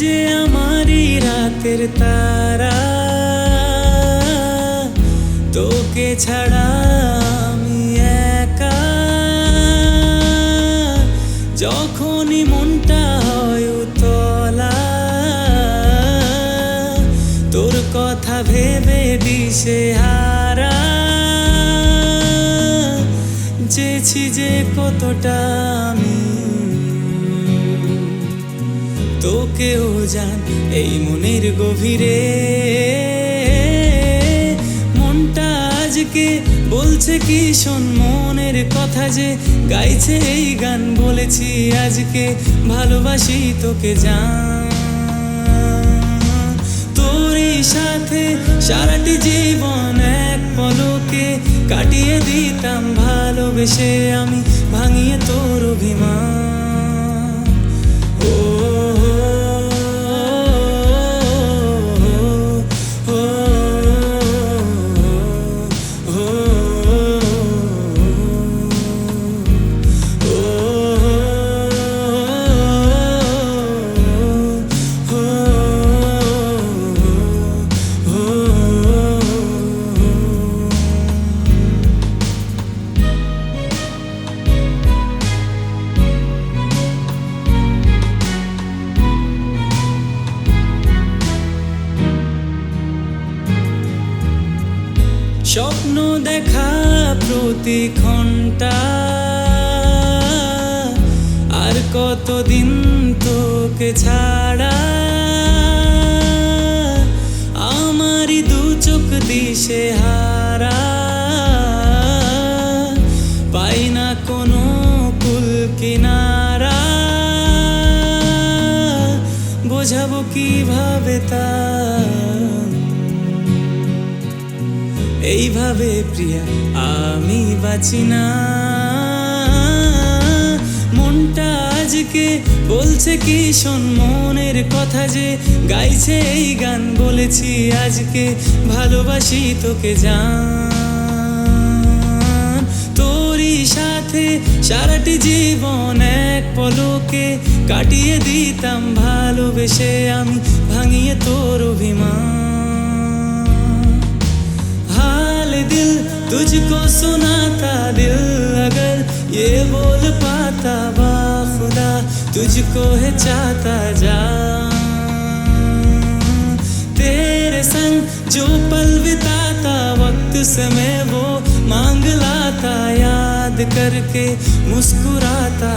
যে আমারই রাতের তারা, তোকে ছাড়া আমি একা। যখনই মনটা হয় উতলা, তোর কথা ভেবে দিশে হারা। চেয়েছি যে কতটা আমি তোকেও জান এই মনের গভীরে। মনটা আজকে বলছে কি শোন, মনের কথা যে গাইছে এই গান বলেছি আজকে, ভালোবাসি তোকে জান। তোরই সাথে সারাটি জীবন এক পলকে কাটিয়ে দিতাম ভালোবেসে আমি ভাঙিয়ে তোর অভিমান। স্বপ্ন দেখা প্রতি ঘণ্টা আর কতদিন তোকে ছাড়া? আমারই দু চোখ দিশে হারা। পাই না কোনো কুল কিনারা। বোঝাবো কীভাবে তা? এইভাবে প্রিয়া, আমি বাঁচি না। মনটা আজকে বলছে কি শোন, মনের কথা যে গাইছে এই গান বলেছি আজকে, ভালোবাসি তোকে জান। তোরই সাথে সারাটি জীবন এক পলকে কাটিয়ে দিতাম ভালোবেসে আমি ভাঙিয়ে তোর অভিমান। तुझको सुनाता दिल अगर ये बोल पाता बा खुदा तुझको है चाहता जा तेरे संग जो पल बिताता, वक्त समय वो मांग लाता, याद करके मुस्कुराता।